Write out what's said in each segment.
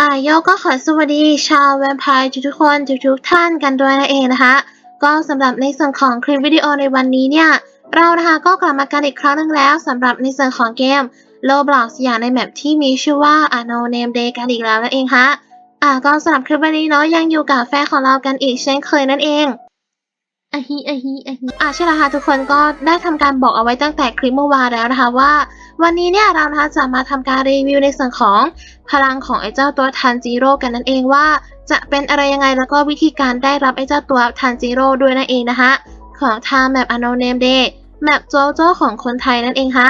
อ่าโยก็ขอสวัสดีชาวแวมไพร์ทุกๆคนทุกๆท่านกันด้วยนั่นเองนะคะ ก็สำหรับในส่วนของคลิปวิดีโอในวันนี้เนี่ย เรานะคะก็กลับมากันอีกครั้งหนึ่งแล้วสำหรับในส่วนของเกม Roblox อย่างในแมปที่มีชื่อว่า a No Name Day กันอีกแล้วนั่นเองค่ะ อ่าก็สำหรับคลิปวันนี้เนาะยังอยู่กับแฟนของเรากันอีกเช่นเคยนั่นเองอะฮิอะฮิอะฮิอ่าใช่แล้วค่ะทุกคนก็ได้ทำการบอกเอาไว้ตั้งแต่คลิปเมื่อวานแล้วนะคะว่า วันนี้เนี่ยเรานะคะจะมาทำการรีวิวในส่วนของพลังของไอ้เจ้าตัวทันจิโร่กันนั่นเองว่า จะเป็นอะไรยังไงแล้วก็วิธีการได้รับไอ้เจ้าตัวทันจิโร่ด้วยนั่นเองนะคะของทางแมป Unknown Name Day แมปโจโจ้ของคนไทยนั่นเองคะ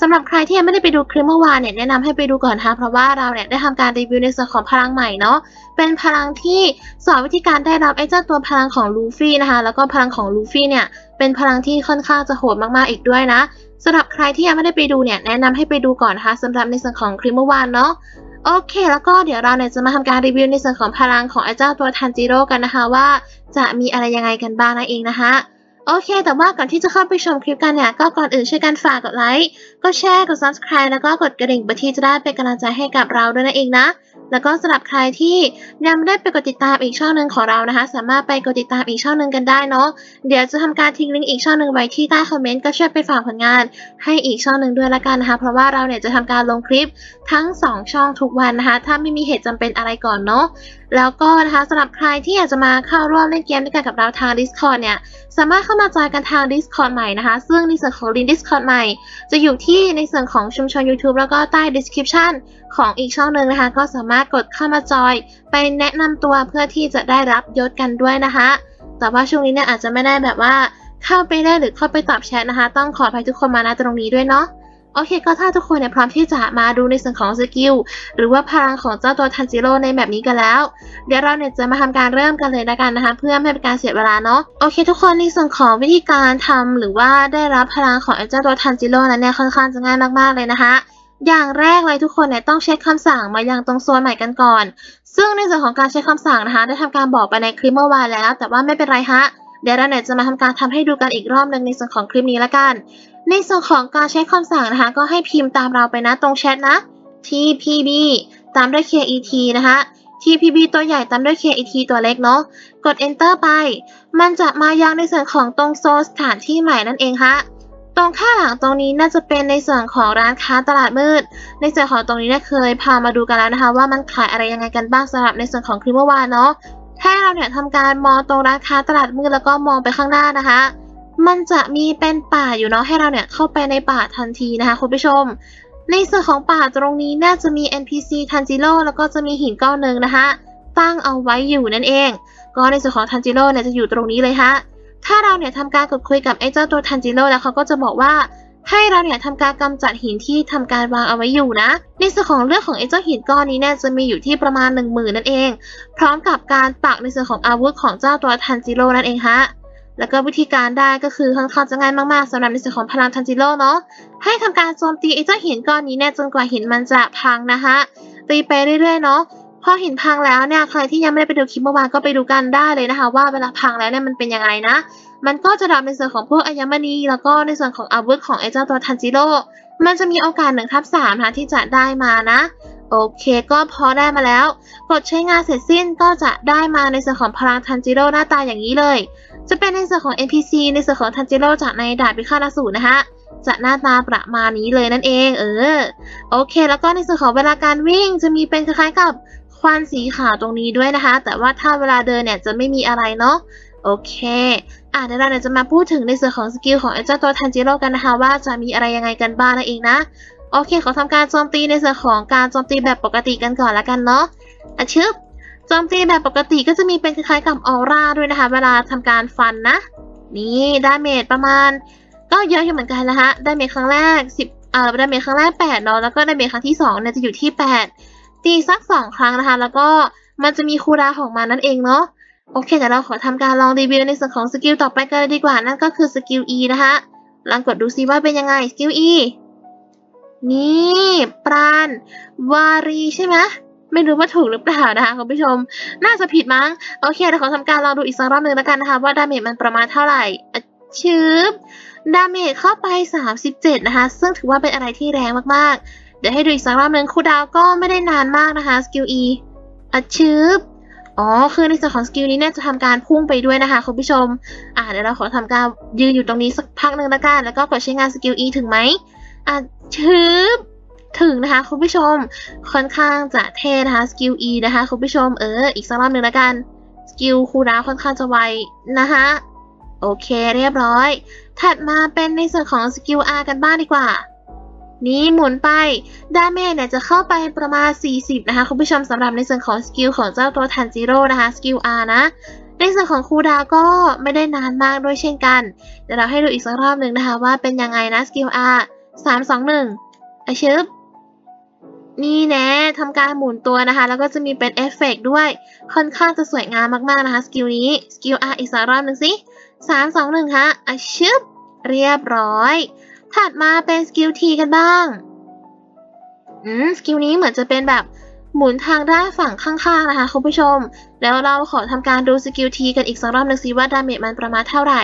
สำหรับใครที่ยังไม่ได้ไปดูคลิปเมื่อวานเนี่ยแนะนำให้ไปดูก่อนนะคะเพราะว่าเราเนี่ยได้ทำการรีวิวในส่วนของพลังใหม่เนาะเป็นพลังที่สอนวิธีการได้รับไอ้เจ้าตัวพลังของลูฟี่นะคะแล้วก็พลังของลูฟี่เนี่ยเป็นพลังที่ค่อนข้างจะโหดมากๆอีกด้วยนะสำหรับใครที่ยังไม่ได้ไปดูเนี่ยแนะนำให้ไปดูก่อนนะคะสำหรับในส่วนของคลิปเมื่อวานเนาะโอเค แล้วก็เดี๋ยวเราเนี่ยจะมาทำการรีวิวในส่วนของพลังของไอ้เจ้าตัวทันจิโร่กันนะคะว่า จะมีอะไรยังไงกันบ้างนั่นเองนะคะ โอเค แต่ว่าก่อนที่จะเข้าไปชมคลิปกันเนี่ย ก็ก่อนอื่นช่วยกันฝากกดไลค์ กดแชร์ กด subscribe แล้วก็กดกระดิ่งเพื่อที่จะได้เป็นกำลังใจให้กับเราด้วยนั่นเองนะ แล้วก็สำหรับใครที่ยังไม่ได้ไปกดติดตามอีกช่องหนึ่งของเรานะคะ สามารถไปกดติดตามอีกช่องหนึ่งกันได้เนาะ เดี๋ยวจะทำการทิ้งลิงก์อีกช่องหนึ่งไว้ที่ใต้คอมเมนต์ก็ช่วยไปฝากผลงาน ให้อีกช่องหนึ่งด้วยละกันนะคะ เพราะว่าเราเนี่ยจะทำการลงคลิปทั้ง 2 ช่องทุกวันนะคะ ถ้าไม่มีเหตุจำเป็นอะไรก่อนเนาะ แล้วก็นะคะสำหรับใครที่อยากจะมาเข้าร่วมเล่นเกมด้วยกันกับเราทาง Discord เนี่ย สามารถเข้ามาจอยกันทาง Discord ใหม่นะคะ ซึ่งในส่วนของลิงก์ Discord ใหม่ จะอยู่ที่ในส่วนของชุมชน YouTube แล้วก็ใต้ description ของอีกช่องหนึ่งนะคะ ก็สามารถกดเข้ามาจอย ไปแนะนำตัวเพื่อที่จะได้รับยศกันด้วยนะคะ แต่ว่าช่วงนี้เนี่ยอาจจะไม่ได้แบบว่าเข้าไปได้หรือเข้าไปตอบแชทนะคะ ต้องขออภัยทุกคนมาณตรงนี้ด้วยเนาะ โอเคก็ถ้าทุกคนเนี่ยพร้อมที่จะมาดูในส่วนของสกิลหรือว่าพลังของเจ้าตัวทันจิโร่ในแบบนี้กันแล้ว เดี๋ยวเราเนี่ยจะมาทำการเริ่มกันเลยละกันนะคะ เพื่อไม่ให้เป็นการเสียเวลาเนาะโอเค ทุกคนในส่วนของวิธีการทำหรือว่าได้รับพลังของเจ้าตัวทันจิโร่นั้นเนี่ยค่อนข้างจะง่ายมากๆเลยนะคะอย่างแรกเลยทุกคนเนี่ยต้องเช็คคำสั่งมายังตรงโซนใหม่กันก่อน ซึ่งในส่วนของการเช็คคำสั่งนะคะ ได้ทำการบอกไปในคลิปเมื่อวานแล้ว แต่ว่าไม่เป็นไรฮะ เดี๋ยวเราเนี่ยจะมาทำการทำให้ดูกันอีกรอบหนึ่งในส่วนของคลิปนี้ละกัน ในส่วนของการใช้คำสั่งนะคะ ก็ให้พิมพ์ตามเราไปนะตรงแชทนะ tpb ตามด้วย ket นะคะ tpb ตัวใหญ่ตามด้วย ket ตัวเล็กเนาะ กด enter ไป มันจะมายังในส่วนของตรงโซนสถานที่ใหม่นั่นเองฮะตรงข้างหลังตรงนี้น่าจะเป็นในส่วนของร้านค้าตลาดมืด ในส่วนของตรงนี้เนี่ยเคยพามาดูกันแล้วนะคะ ว่ามันขายอะไรยังไงกันบ้างสำหรับในส่วนของคลิปเมื่อวานเนาะ ให้เราเนี่ยทำการมองตรงร้านค้าตลาดมืดแล้วก็มองไปข้างหน้านะคะ มันจะมีเป็นป่าอยู่เนาะให้เราเนี่ยเข้าไปในป่าทันทีนะคะคุณผู้ชม ในส่วนของป่าตรงนี้น่าจะมี NPC ทันจิโร่แล้วก็จะมีหินก้อนหนึ่งนะคะ ตั้งเอาไว้อยู่นั่นเอง ก็ในส่วนของทันจิโร่เนี่ยจะอยู่ตรงนี้เลยฮะถ้าเราเนี่ยทำการกดคุยกับไอ้เจ้าตัวทันจิโร่แล้วเขาก็จะบอกว่า ให้เราเนี่ยทำการกำจัดหินที่ทำการวางเอาไว้อยู่นะ ในส่วนของเรื่องของไอ้เจ้าหินก้อนนี้เนี่ยจะมีอยู่ที่ประมาณ 1 0,000 นั่นเอง พร้อมกับการปักในส่วนของอาวุธของเจ้าตัวทันจิโร่นั่นเองฮะแล้วก็วิธีการได้ก็คือค่อนข้างจะง่ายมากๆสำหรับในส่วนของพลังทันจิโร่เนาะให้ทำการโจมตีไอ้เจ้าหินก้อนนี้เนี่ยจนกว่าหินมันจะพังนะคะตีไปเรื่อยๆเนาะพอหินพังแล้วเนี่ยใครที่ยังไม่ได้ไปดูคลิปเมื่อวานก็ไปดูกันได้เลยนะคะ ว่าเวลาพังแล้วเนี่ยมันเป็นยังไงนะ มันก็จะดับในส่วนของพวกอัญมณี แล้วก็ในส่วนของอาวุธของไอ้เจ้าตัวทันจิโร่มันจะมีโอกาสหนึ่งทับสามนะคะที่จะได้มานะ โอเคก็พอได้มาแล้ว กดใช้งานเสร็จสิ้นก็จะได้มาในส่วนของพลังทันจิโร่หน้าตาอย่างนี้เลย จะเป็นในส่วนของ NPC ในส่วนของทันจิโร่จากในดาบพิฆาตอสูรนะคะจะหน้าตาประมาณนี้เลยนั่นเอง เออ โอเค แล้วก็ในส่วนของเวลาการวิ่งจะมีเป็นคล้ายๆกับควันสีขาวตรงนี้ด้วยนะคะ แต่ว่าถ้าเวลาเดินเนี่ยจะไม่มีอะไรเนาะ โอเคอะเดี๋ยวเราเนี่ยจะมาพูดถึงในส่วนของสกิลของไอ้เจ้าตัวทันจิโร่กันนะคะว่าจะมีอะไรยังไงกันบ้างนั่นเองนะ โอเคขอทำการโจมตีในส่วนของการโจมตีแบบปกติกันก่อนละกันเนาะอะชึบโจมตีแบบปกติก็จะมีเป็นคล้ายๆกับออร่าด้วยนะคะ เวลาทำการฟันนะ นี่ดาเมจประมาณ ก็เยอะอยู่เหมือนกันนะคะดาเมจครั้งแรก 10เอ่อดาเมจครั้งแรก8เนาะแล้วก็ดาเมจครั้งที่2เนี่ยจะอยู่ที่ 8 ตีสัก 2 ครั้งนะคะ แล้วก็มันจะมีคูดาของมันนั่นเองเนาะ โอเคเดี๋ยวเราขอทำการลองรีวิวในส่วนของสกิลต่อไปกันเลยดีกว่า นั่นก็คือสกิล E นะคะ ลองกดดูซิว่าเป็นยังไงสกิล E นี่ปราณวารีใช่ไหมไม่รู้ว่าถูกหรือเปล่านะคะคุณผู้ชม น่าจะผิดมั้ง โอเคเดี๋ยวขอทำการลองดูอีกสักรอบหนึ่งแล้วกันนะคะ ว่าดาเมจมันประมาณเท่าไหร่อะชืบดาเมจเข้าไป 37 นะคะ ซึ่งถือว่าเป็นอะไรที่แรงมากๆ เดี๋ยวให้ดูอีกสักรอบหนึ่งคูลดาวก็ไม่ได้นานมากนะคะสกิล E อะชืบ อ๋อ คือในส่วนของสกิลนี้เนี่ยจะทำการพุ่งไปด้วยนะคะคุณผู้ชม อ่าเดี๋ยวเราขอทำการยืนอยู่ตรงนี้สักพักหนึ่งแล้วกันแล้วก็กดใช้งานสกิล E ถึงไหมอะชืบถึงนะคะคุณผู้ชม ค่อนข้างจะเท่นะคะสกิล E นะคะคุณผู้ชมเอออีกสักรอบหนึ่งแล้วกันสกิลคูลดาวค่อนข้างจะไวนะคะโอเคเรียบร้อย ถัดมาเป็นในส่วนของสกิล R กันบ้างดีกว่า นี่หมุนไปดาเมจเนี่ยจะเข้าไปประมาณ 40 นะคะ คุณผู้ชมสำหรับในส่วนของสกิลของเจ้าตัวทันจิโร่นะคะ สกิล R นะ ในส่วนของคูดาก็ไม่ได้นานมากด้วยเช่นกัน เดี๋ยวเราให้ดูอีกสักรอบหนึ่งนะคะ ว่าเป็นยังไงนะสกิล R 3 2 1อาชึบนี่แนะทำการหมุนตัวนะคะ แล้วก็จะมีเป็นเอฟเฟกต์ด้วยค่อนข้างจะสวยงามมากๆนะคะสกิลนี้สกิล R อีกสักรอบหนึ่งสิสามสองหนึ่งฮะอาชึบเรียบร้อย ถัดมาเป็นสกิล T กันบ้าง อืม สกิลนี้เหมือนจะเป็นแบบหมุนทางด้านฝั่งข้างๆนะคะคุณผู้ชม แล้วเราขอทำการดูสกิล T กันอีกสักรอบหนึ่งสิว่าดาเมจมันประมาณเท่าไหร่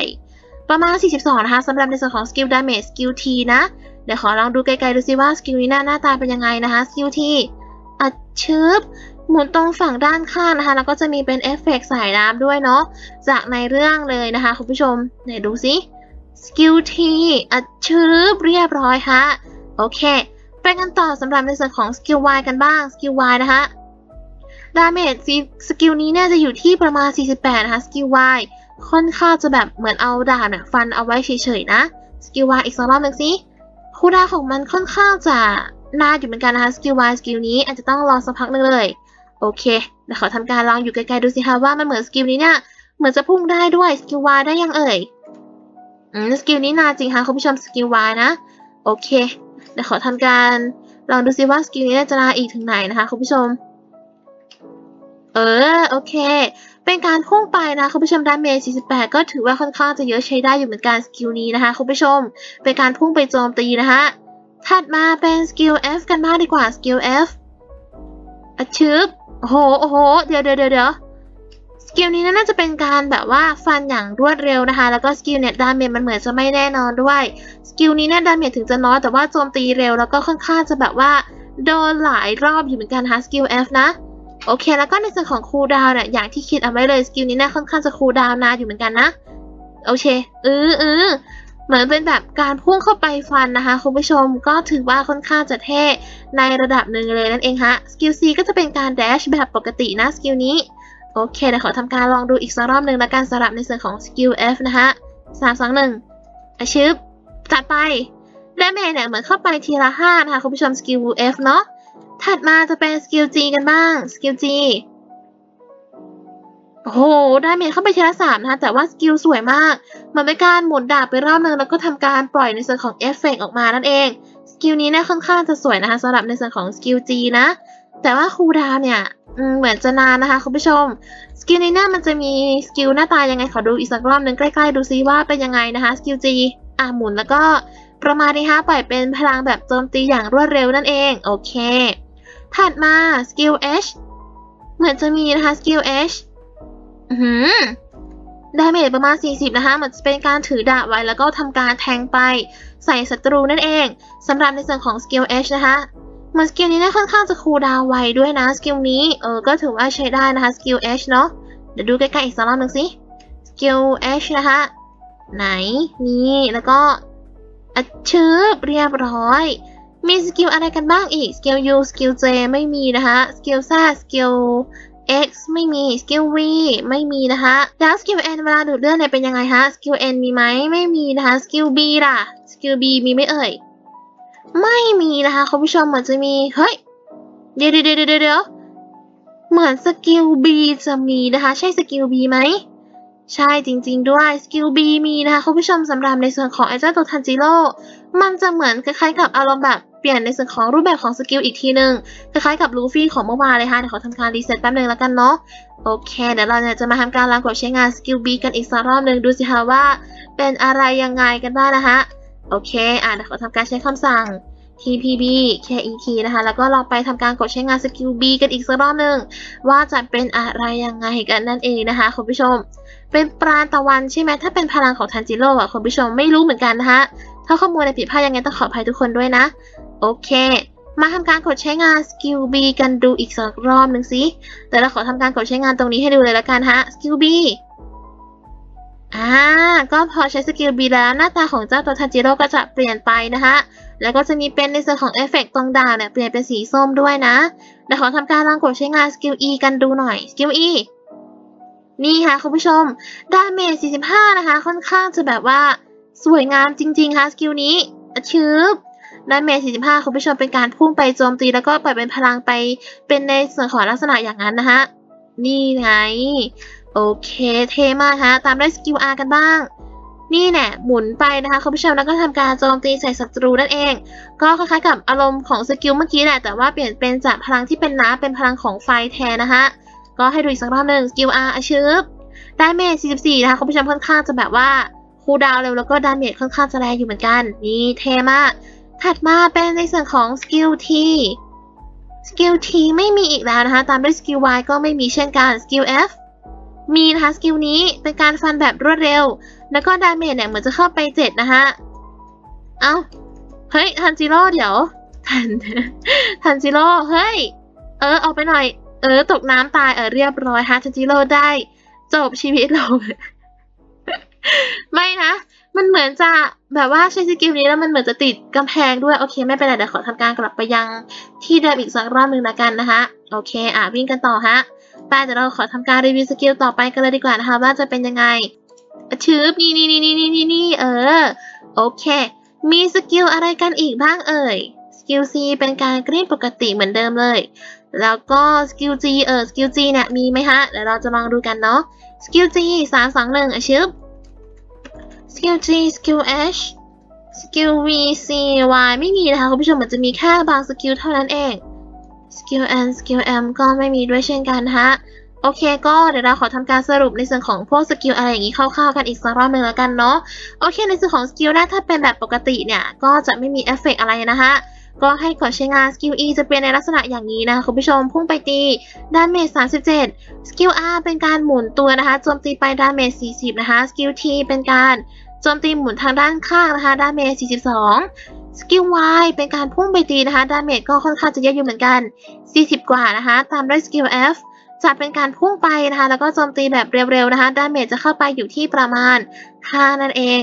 ประมาณ 42 นะคะสำหรับในส่วนของสกิลดาเมจสกิล T นะ เดี๋ยวขอลองดูไกลๆดูซิว่าสกิลนี้หน้าหน้าตาเป็นยังไงนะคะสกิล T อัดชึบหมุนตรงฝั่งด้านข้างนะคะ แล้วก็จะมีเป็นเอฟเฟกต์สายน้ำด้วยเนาะจากในเรื่องเลยนะคะคุณผู้ชมไหนดูซิ สกิล T อัดชึบเรียบร้อยค่ะโอเค ไปกันต่อสำหรับในส่วนของสกิล Y กันบ้าง สกิล Y นะคะดาเมจสกิลนี้เนี่ยจะอยู่ที่ประมาณ 48 นะคะ สกิล Y ค่อนข้างจะแบบเหมือนเอาดาบเนี่ยฟันเอาไว้เฉยๆนะ สกิล Y อีกสักรอบหนึ่งสิคูดาของมันค่อนข้างจะนานอยู่เหมือนกันนะคะ สกิล Y สกิลนี้อาจจะต้องรอสักพักหนึงเลย โอเคเดี๋ยวขอทำการลองอยู่ไกลๆดูสิคะว่ามันเหมือนสกิลนี้เนี่ยเหมือนจะพุ่งได้ด้วยสกิล Y ได้ยังเอ่ย สกิลนี้นานจริงค่ะคุณผู้ชมสกิล Y นะ โอเคเดี๋ยวขอทำการลองดูซิว่าสกิลนี้จะนานอีกถึงไหนนะคะคุณผู้ชม เออโอเค เป็นการพุ่งไปนะคุณผู้ชมดาเมจ48 ก็ถือว่าค่อนข้างจะเยอะใช้ได้อยู่เหมือนกันสกิลนี้นะคะคุณผู้ชม เป็นการพุ่งไปโจมตีนะคะถัดมาเป็นสกิล F กันบ้างดีกว่าสกิล F อะชึบโอ้โหโอ้โห เดี๋ยวเดี๋ยวเดี๋ยวเดี๋ยว สกิลนี้น่าจะเป็นการแบบว่าฟันอย่างรวดเร็วนะคะ แล้วก็สกิลเนี่ยดาเมจมันเหมือนจะไม่แน่นอนด้วย สกิลนี้เนี่ยดาเมจถึงจะน้อยแต่ว่าโจมตีเร็วแล้วก็ค่อนข้างจะแบบว่าโดนหลายรอบอยู่เหมือนกันนะคะสกิล F นะโอเค แล้วก็ในส่วนของคูลดาวน์เนี่ยอย่างที่คิดเอาไว้เลยสกิลนี้เนี่ยค่อนข้างจะคูลดาวน์นานอยู่เหมือนกันนะโอเคเออเออเหมือนเป็นแบบการพุ่งเข้าไปฟันนะคะคุณผู้ชมก็ถือว่าค่อนข้างจะเท่ในระดับหนึ่งเลยนั่นเองฮะสกิล C ก็จะเป็นการแดชแบบปกตินะสกิลนี้ โอเคเดี๋ยวขอทำการลองดูอีกสักรอบหนึ่งแล้วกันสำหรับในส่วนของสกิล F นะคะสามสองหนึ่งอาชึบจัดไปดาเมจเนี่ยเหมือนเข้าไปทีละห้านะคะคุณผู้ชมสกิล F เนาะถัดมาจะเป็นสกิล G กันบ้างสกิล G โอ้โหไดาเมจเข้าไปทีละสามนะคะแต่ว่าสกิลสวยมากมันเป็นการหมุนดาบไปรอบนึงแล้วก็ทำการปล่อยในส่วนของเอฟเฟกต์ออกมานั่นเองสกิลนี้เนี่ยค่อนข้างจะสวยนะคะสำหรับในส่วนของสกิล G นะแต่ว่าคูลดาวเนี่ย อืมเหมือนจะนานนะคะคุณผู้ชม สกิลนี้เนี่ยมันจะมีสกิลหน้าตายังไงขอดูอีกสักรอบหนึ่งใกล้ๆ ดูซิว่าเป็นยังไงนะคะสกิล G อะหมุนแล้วก็ประมาณนี้ฮะปล่อยเป็นพลังแบบโจมตีอย่างรวดเร็วนั่นเอง โอเค ถัดมาสกิล H เหมือนจะมีนะคะสกิล H อือหือดาเมจประมาณ 40 นะคะเหมือนจะเป็นการถือดาบไว้แล้วก็ทำการแทงไปใส่ศัตรูนั่นเองสำหรับในส่วนของสกิล H นะคะ มันสกิลนี้เนี่ยค่อนข้างจะคูลดาวไวด้วยนะสกิลนี้เออก็ถือว่าใช้ได้นะคะสกิล H เนาะเดี๋ยวดูใกล้ๆอีกสักรอบหนึ่งสิสกิล H นะคะไหนนี่แล้วก็อัดชืบเรียบร้อย มีสกิลอะไรกันบ้างอีกสกิล U สกิล J ไม่มีนะคะสกิล Z สกิล X ไม่มีสกิล V ไม่มีนะคะแล้วสกิล N เวลาดูดเลือดเนี่ยเป็นยังไงคะสกิล N มีไหมไม่มีนะคะสกิล B ล่ะสกิล B มีไหมเอ่ย ไม่มีนะคะคุณผู้ชมเหมือนจะมี เฮ้ย เดี๋ยวเดี๋ยวเดี๋ยวเดี๋ยวเหมือนสกิล B จะมีนะคะ ใช่สกิล B ไหม ใช่จริง ๆ ด้วยสกิล B มีนะคะคุณผู้ชมสำหรับในส่วนของไอเจ้าตัวทันจิโร่มันจะเหมือนคล้ายๆกับอารมณ์แบบเปลี่ยนในส่วนของรูปแบบของสกิลอีกทีหนึ่งคล้ายๆกับลูฟี่ของเมื่อวานเลยค่ะเดี๋ยวขอทำการรีเซ็ตแป๊บนึงแล้วกันเนาะโอเคเดี๋ยวเราเนี่ยจะมาทำการลองกดใช้งานสกิล B กันอีกสักรอบหนึ่งดูสิคะว่า เป็นอะไรยังไงกันบ้างนะคะ โอเค อะเดี๋ยวขอทำการใช้คำสั่ง TPB KET นะคะ แล้วก็เราไปทำการกดใช้งานสกิล B กันอีกสักรอบหนึ่งว่าจะเป็นอะไรยังไงกันนั่นเองนะคะคุณผู้ชม เป็นปราณตะวันใช่ไหมถ้าเป็นพลังของทันจิโร่อะคุณผู้ชมไม่รู้เหมือนกันนะคะถ้าข้อมูลอะไรผิดพลาดยังไงต้องขออภัยทุกคนด้วยนะ โอเค มาทำการกดใช้งานสกิล B กันดูอีกสักรอบหนึ่งสิแต่เราขอทำการกดใช้งานตรงนี้ให้ดูเลยละกันฮะสกิล B อ่า ก็พอใช้สกิล B แล้วหน้าตาของเจ้าตัวทันจิโร่ก็จะเปลี่ยนไปนะคะ แล้วก็จะมีเป็นในส่วนของเอฟเฟกต์ตรงดาวเนี่ยเปลี่ยนเป็นสีส้มด้วยนะเดี๋ยวขอทำการลองกดใช้งานสกิล E กันดูหน่อยสกิล E นี่ค่ะคุณผู้ชมดาเมจ45 นะคะ ค่อนข้างจะแบบว่าสวยงามจริง ๆ ค่ะสกิลนี้ชืบดาเมจ45 คุณผู้ชมเป็นการพุ่งไปโจมตีแล้วก็ปล่อยเป็นพลังไปเป็นในส่วนของลักษณะอย่างนั้นนะคะนี่ไง โอเค เทมากฮะ ตามด้วยสกิล R กันบ้าง นี่แน่หมุนไปนะคะคุณผู้ชมแล้วก็ทำการโจมตีใส่ศัตรูนั่นเอง ก็คล้ายๆกับอารมณ์ของสกิลเมื่อกี้แหละแต่ว่าเปลี่ยนเป็นจากพลังที่เป็นน้ำเป็นพลังของไฟแทนนะคะก็ให้ดูอีกสักรอบหนึ่งสกิล R อาชืบดาเมจ44 นะคะคุณผู้ชมค่อนข้างจะแบบว่าคูลดาวเร็วแล้วก็ดาเมจค่อนข้างจะแรงอยู่เหมือนกัน นี่เทมาก ถัดมาเป็นในส่วนของสกิล T สกิล T ไม่มีอีกแล้วนะคะ ตามด้วยสกิล Y ก็ไม่มีเช่นกันสกิล F มีนะคะสกิลนี้เป็นการฟันแบบรวดเร็ว แล้วก็ดาเมจเนี่ยเหมือนจะเข้าไป7นะคะเอ้า เฮ้ยทันจิโร่เดี๋ยว ทันทันจิโร่เฮ้ย เออออกไปหน่อย เออ ตกน้ำตายเออเรียบร้อยฮะทันจิโร่ได้ จบชีวิตลงไม่นะ มันเหมือนจะแบบว่าใช้สกิลนี้แล้วมันเหมือนจะติดกำแพงด้วยโอเคไม่เป็นไรเดี๋ยวขอทำการกลับไปยังที่เดิมอีกสักรอบหนึ่งละกันนะคะโอเค อะวิ่งกันต่อฮะ ปเดี๋ยวเราขอทำการรีวิวสกิลต่อไปกันเลยดีกว่านะคะว่าจะเป็นยังไงชืบนี่นี่นี่นี่นี่นี่นี่เออ โอเค มีสกิลอะไรกันอีกบ้างเอ่ย สกิล C เป็นการกรีดปกติเหมือนเดิมเลย แล้วก็สกิล G เออสกิล G เนี่ยมีไหมฮะเดี๋ยวเราจะลองดูกันเนาะสกิล G สามสองหนึ่งอะชึบสกิล G สกิล H สกิล V C Y ไม่มีนะคะคุณผู้ชมมันจะมีแค่บางสกิลเท่านั้นเอง สกิล N สกิล M ก็ไม่มีด้วยเช่นกันฮะ โอเคก็เดี๋ยวเราขอทำการสรุปในส่วนของพวกสกิลอะไรอย่างนี้คร่าวๆกันอีกสักรอบหนึ่งแล้วกันเนาะ โอเค ในส่วนของสกิลแรกถ้าเป็นแบบปกติเนี่ย ก็จะไม่มีเอฟเฟกต์อะไรนะคะก็ให้กดใช้งานสกิล E จะเป็นในลักษณะอย่างนี้นะคะคุณผู้ชมพุ่งไปตีดาเมจ37สกิล R เป็นการหมุนตัวนะคะโจมตีไปดาเมจ40นะคะสกิล T เป็นการโจมตีหมุนทางด้านข้างนะคะดาเมจ42 สกิล Y เป็นการพุ่งไปตีนะคะ ดาเมจก็ค่อนข้างจะเยอะอยู่เหมือนกัน 40 กว่านะคะ ตามด้วยสกิล F จะเป็นการพุ่งไปนะคะ แล้วก็โจมตีแบบเร็วๆนะคะ ดาเมจจะเข้าไปอยู่ที่ประมาณ 5 นั่นเอง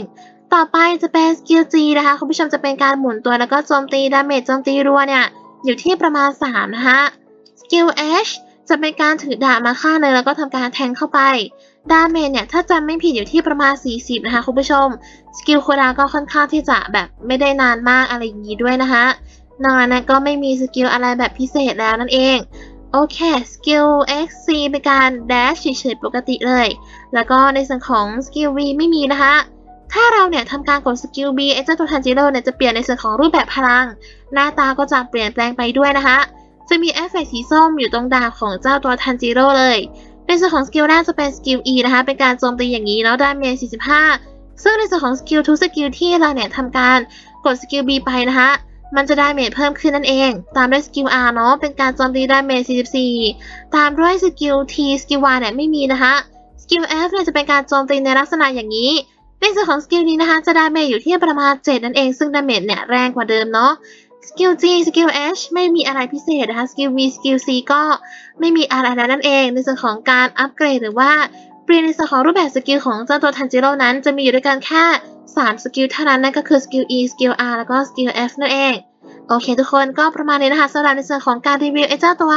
ต่อไปจะเป็นสกิล G นะคะ คุณผู้ชมจะเป็นการหมุนตัวแล้วก็โจมตี ดาเมจโจมตีรัวเนี่ย อยู่ที่ประมาณ 3 นะคะ สกิล H จะเป็นการถือดาบมาข้างหนึงแล้วก็ทำการแทงเข้าไป ดาเมจเนี่ยถ้าจำไม่ผิดอยู่ที่ประมาณ 40 นะคะคุณผู้ชม สกิลโคดาก็ค่อนข้างที่จะแบบไม่ได้นานมากอะไรอย่างนี้ด้วยนะคะนอกนั้นก็ไม่มีสกิลอะไรแบบพิเศษแล้วนั่นเอง โอเค สกิล XC เป็นการ dash เฉยๆปกติเลย แล้วก็ในส่วนของสกิล V ไม่มีนะคะถ้าเราเนี่ยทำการกดสกิล B ไอ้เจ้าตัวทันจิโร่เนี่ยจะเปลี่ยนในส่วนของรูปแบบพลัง หน้าตาก็จะเปลี่ยนแปลงไปด้วยนะคะ จะมีเอฟเฟกต์สีส้มอยู่ตรงดาบของเจ้าตัวทันจิโร่เลย ในส่วนของสกิลแรกจะเป็นสกิล E นะคะ เป็นการโจมตีอย่างนี้แล้วดาเมจ 45 ซึ่งในส่วนของสกิลทุกสกิลที่เราเนี่ยทำการกดสกิล B ไปนะคะ มันจะไดาเมจเพิ่มขึ้นนั่นเอง ตามด้วยสกิล R เนาะ เป็นการโจมตีไดาเมจ 44 ตามด้วยสกิล T สกิล Y เนี่ยไม่มีนะคะสกิล F เนี่ยจะเป็นการโจมตีในลักษณะอย่างนี้ในส่วนของสกิลนี้นะคะจะดาเมจอยู่ที่ประมาณ 7 นั่นเอง ซึ่งดาเมจเนี่ยแรงกว่าเดิมเนาะ สกิล G สกิล H ไม่มีอะไรพิเศษนะคะ สกิล V สกิล C ก็ไม่มีอะไรแล้วนั่นเอง ในส่วนของการอัปเกรดหรือว่าเปลี่ยนในส่วนของรูปแบบสกิลของเจ้าตัวทันจิโร่นั้น จะมีอยู่ด้วยกันแค่ 3 สกิลเท่านั้นนั่นก็คือสกิล E สกิล R แล้วก็สกิล F นั่นเอง โอเคทุกคนก็ประมาณนี้นะคะสำหรับในส่วนของการรีวิวไอ้เจ้าตัว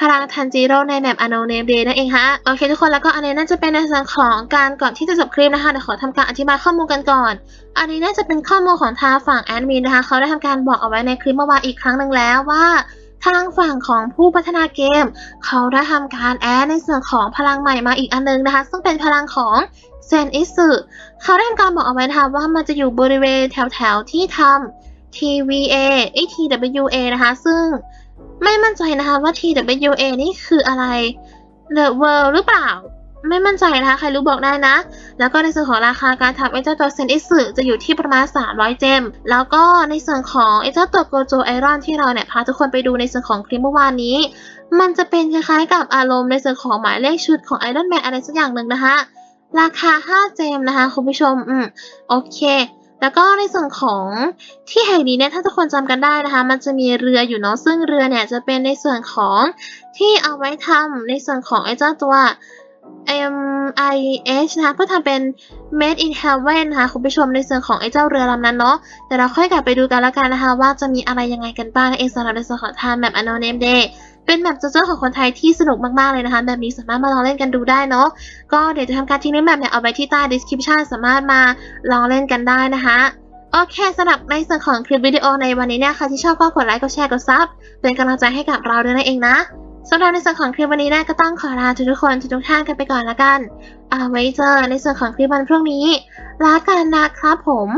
พลังทันจิโร่ในแมป Unknown Name Day นั่นเองฮะ โอเคทุกคนแล้วก็อันนี้น่าจะเป็นในส่วนของการก่อนที่จะจบคลิปนะคะเดี๋ยวขอทำการอธิบายข้อมูลกันก่อน อันนี้น่าจะเป็นข้อมูลของทางฝั่งแอดมินนะคะ เขาได้ทำการบอกเอาไว้ในคลิปเมื่อวานอีกครั้งหนึ่งแล้วว่าทางฝั่งของผู้พัฒนาเกม เขาได้ทำการแอดในส่วนของพลังใหม่มาอีกอันนึงนะคะ ซึ่งเป็นพลังของเซนอิสึเขาได้ทำการบอกเอาไว้นะคะว่ามันจะอยู่บริเวณแถวๆที่ทำ TVA ไอ้ TWA นะคะ ซึ่ง ไม่มั่นใจนะคะว่า TWA นี่คืออะไร The World หรือเปล่า ไม่มั่นใจนะคะใครรู้บอกได้นะ แล้วก็ในส่วนของราคาการทำไอ้เจ้าตัวเซนอิสึจะอยู่ที่ประมาณ 300 เจม แล้วก็ในส่วนของไอ้เจ้าตัวโกโจไอรอนที่เราเนี่ยพาทุกคนไปดูในส่วนของคลิปเมื่อวานนี้ มันจะเป็นคล้ายๆกับอารมณ์ในส่วนของหมายเลขชุดของไอรอนแมนอะไรสักอย่างหนึ่งนะคะราคา 5 เจมนะคะ คุณผู้ชม อืม โอเค แล้วก็ในส่วนของที่แห่งนี้เนี่ยถ้าทุกคนจำกันได้นะคะ มันจะมีเรืออยู่เนาะซึ่งเรือเนี่ยจะเป็นในส่วนของที่เอาไว้ทำในส่วนของไอ้เจ้าตัว MIH นะคะเพื่อทำเป็น Made in Heaven นะคะคุณผู้ชมในส่วนของไอ้เจ้าเรือลำนั้นเนาะแต่เราค่อยกลับไปดูกันละกันนะคะ ว่าจะมีอะไรยังไงกันบ้างในเองสำหรับในส่วนของทางแบบ Unknown Name Day เป็นแบบโจโจ้ของคนไทยที่สนุกมากๆเลยนะคะแบบนี้สามารถมาลองเล่นกันดูได้เนาะก็เดี๋ยวจะทำการทิ้งลิงก์แบบเนี่ยเอาไว้ที่ใต้ description สามารถมาลองเล่นกันได้นะคะโอเคสำหรับในส่วนของคลิปวิดีโอในวันนี้เนี่ยใครที่ชอบก็กดไลค์กดแชร์กดซับเป็นกำลังใจให้กับเราด้วยนั่นเองนะสำหรับในส่วนของคลิปวันนี้เนี่ยก็ต้องขอลาทุกๆคนทุกๆท่านกันไปก่อนละกันเอาไว้เจอในส่วนของคลิปวันพรุ่งนี้ลากันนะครับผม